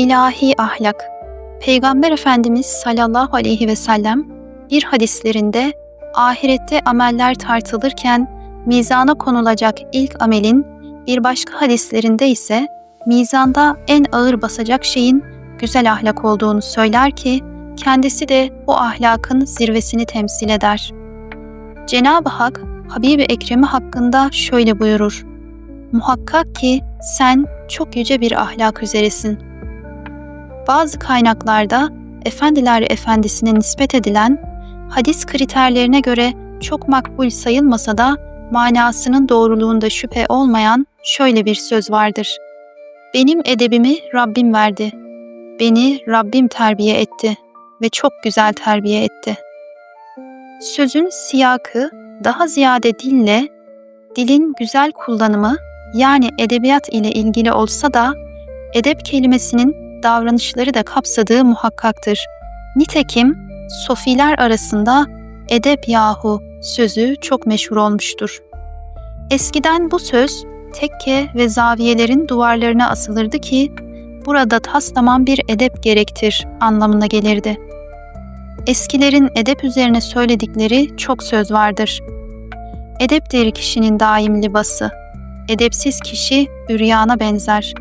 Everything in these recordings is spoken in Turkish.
İlahi ahlak. Peygamber Efendimiz sallallahu aleyhi ve sellem bir hadislerinde ahirette ameller tartılırken mizana konulacak ilk amelin bir başka hadislerinde ise mizanda en ağır basacak şeyin güzel ahlak olduğunu söyler ki kendisi de bu ahlakın zirvesini temsil eder. Cenab-ı Hak Habibi Ekrem'i hakkında şöyle buyurur. Muhakkak ki sen çok yüce bir ahlak üzeresin. Bazı kaynaklarda Efendiler Efendisi'ne nispet edilen hadis kriterlerine göre çok makbul sayılmasa da manasının doğruluğunda şüphe olmayan şöyle bir söz vardır. Benim edebimi Rabbim verdi. Beni Rabbim terbiye etti ve çok güzel terbiye etti. Sözün siyakı daha ziyade dille, dilin güzel kullanımı yani edebiyat ile ilgili olsa da edep kelimesinin davranışları da kapsadığı muhakkaktır. Nitekim sofiler arasında edep yahu sözü çok meşhur olmuştur. Eskiden bu söz tekke ve zaviyelerin duvarlarına asılırdı ki burada taslaman bir edep gerektir anlamına gelirdi. Eskilerin edep üzerine söyledikleri çok söz vardır. Edeptir kişinin daim libası. Edepsiz kişi üryana benzer.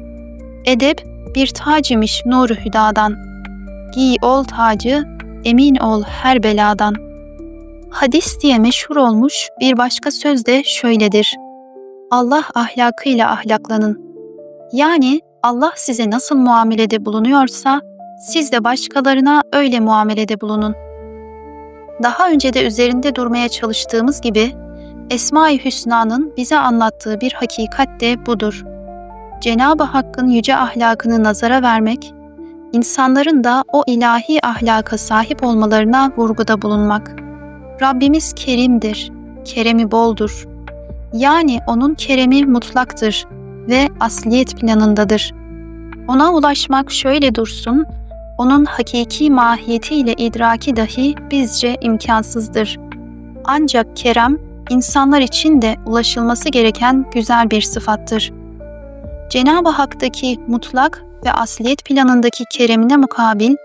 Edep bir tac imiş nuru hüdadan. Giy ol tacı, emin ol her beladan. Hadis diye meşhur olmuş bir başka söz de şöyledir. Allah ahlakıyla ahlaklanın. Yani Allah size nasıl muamelede bulunuyorsa siz de başkalarına öyle muamelede bulunun. Daha önce de üzerinde durmaya çalıştığımız gibi Esma-i Hüsna'nın bize anlattığı bir hakikat de budur. Cenab-ı Hakk'ın yüce ahlakını nazara vermek, insanların da o ilahi ahlaka sahip olmalarına vurguda bulunmak. Rabbimiz kerimdir, keremi boldur. Yani onun keremi mutlaktır ve asliyet planındadır. Ona ulaşmak şöyle dursun, onun hakiki mahiyetiyle idraki dahi bizce imkansızdır. Ancak kerem, insanlar için de ulaşılması gereken güzel bir sıfattır. Cenab-ı Hak'taki mutlak ve asliyet planındaki keremine mukabil,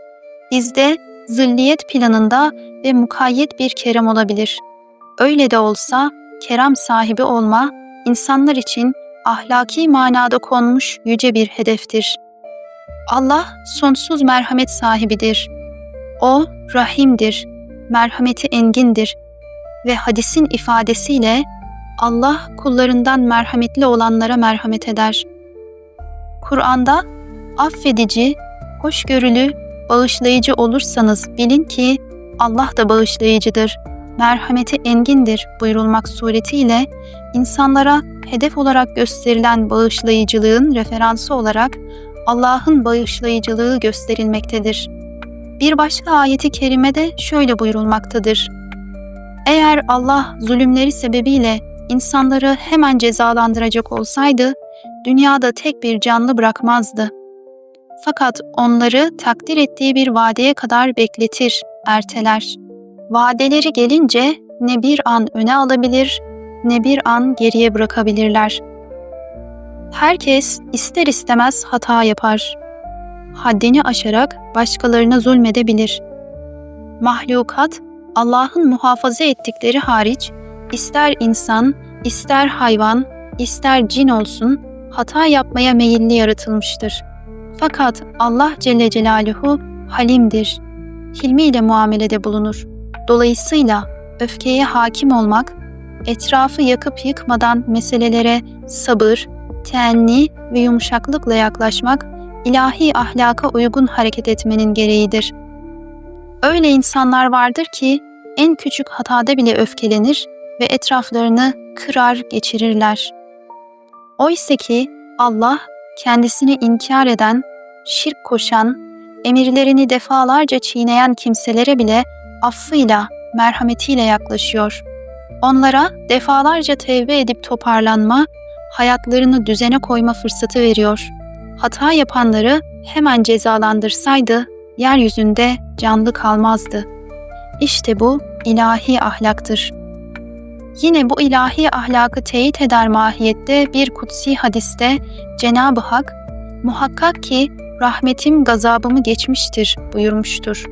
bizde zilliyet planında ve mukayyet bir kerem olabilir. Öyle de olsa kerem sahibi olma, insanlar için ahlaki manada konmuş yüce bir hedeftir. Allah sonsuz merhamet sahibidir. O rahimdir, merhameti engindir ve hadisin ifadesiyle Allah kullarından merhametli olanlara merhamet eder. Kur'an'da affedici, hoşgörülü, bağışlayıcı olursanız bilin ki Allah da bağışlayıcıdır, merhameti engindir buyurulmak suretiyle insanlara hedef olarak gösterilen bağışlayıcılığın referansı olarak Allah'ın bağışlayıcılığı gösterilmektedir. Bir başka ayeti kerimede şöyle buyurulmaktadır. Eğer Allah zulümleri sebebiyle insanları hemen cezalandıracak olsaydı, dünyada tek bir canlı bırakmazdı. Fakat onları takdir ettiği bir vadeye kadar bekletir, erteler. Vadeleri gelince ne bir an öne alabilir, ne bir an geriye bırakabilirler. Herkes ister istemez hata yapar. Haddini aşarak başkalarına zulmedebilir. Mahlukat Allah'ın muhafaza ettikleri hariç ister insan, ister hayvan, ister cin olsun hata yapmaya meyilli yaratılmıştır. Fakat Allah Celle Celaluhu halimdir. Hilmiyle muamelede bulunur. Dolayısıyla öfkeye hakim olmak, etrafı yakıp yıkmadan meselelere sabır, teenni ve yumuşaklıkla yaklaşmak, ilahi ahlaka uygun hareket etmenin gereğidir. Öyle insanlar vardır ki en küçük hatada bile öfkelenir ve etraflarını kırar geçirirler. Oysa ki Allah kendisini inkar eden, şirk koşan, emirlerini defalarca çiğneyen kimselere bile affıyla, merhametiyle yaklaşıyor. Onlara defalarca tevbe edip toparlanma, hayatlarını düzene koyma fırsatı veriyor. Hata yapanları hemen cezalandırsaydı yeryüzünde canlı kalmazdı. İşte bu ilahi ahlaktır. Yine bu ilahi ahlakı teyit eder mahiyette bir kutsi hadiste Cenab-ı Hak, muhakkak ki rahmetim gazabımı geçmiştir buyurmuştur.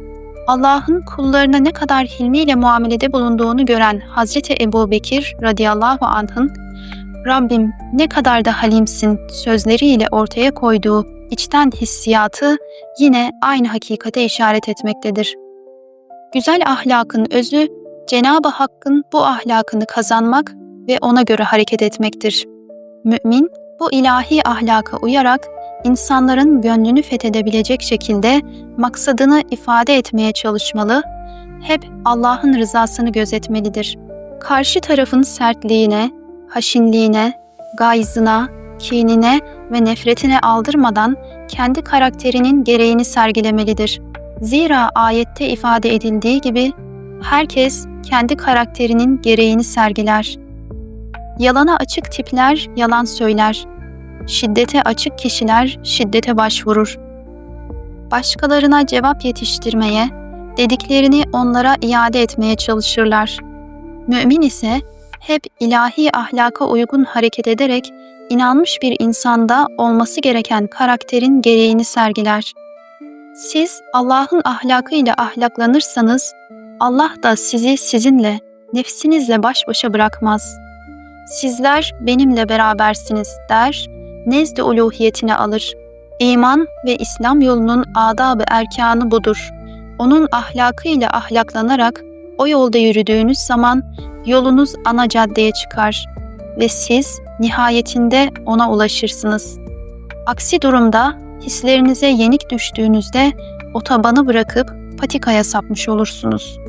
Allah'ın kullarına ne kadar hilmiyle muamelede bulunduğunu gören Hazreti Ebu Bekir radıyallahu anh'ın Rabbim ne kadar da halimsin sözleriyle ortaya koyduğu içten hissiyatı yine aynı hakikate işaret etmektedir. Güzel ahlakın özü Cenab-ı Hakk'ın bu ahlakını kazanmak ve ona göre hareket etmektir. Mümin bu ilahi ahlaka uyarak insanların gönlünü fethedebilecek şekilde maksadını ifade etmeye çalışmalı, hep Allah'ın rızasını gözetmelidir. Karşı tarafın sertliğine, haşinliğine, gayzına, kinine ve nefretine aldırmadan kendi karakterinin gereğini sergilemelidir. Zira ayette ifade edildiği gibi herkes kendi karakterinin gereğini sergiler. Yalana açık tipler yalan söyler. Şiddete açık kişiler şiddete başvurur. Başkalarına cevap yetiştirmeye, dediklerini onlara iade etmeye çalışırlar. Mümin ise hep ilahi ahlaka uygun hareket ederek inanmış bir insanda olması gereken karakterin gereğini sergiler. Siz Allah'ın ahlakıyla ahlaklanırsanız Allah da sizi sizinle, nefsinizle baş başa bırakmaz. Sizler benimle berabersiniz der, nezd-i uluhiyetine alır. İman ve İslam yolunun adab-ı erkanı budur. Onun ahlakıyla ahlaklanarak o yolda yürüdüğünüz zaman yolunuz ana caddeye çıkar ve siz nihayetinde ona ulaşırsınız. Aksi durumda hislerinize yenik düştüğünüzde otobanı bırakıp patikaya sapmış olursunuz.''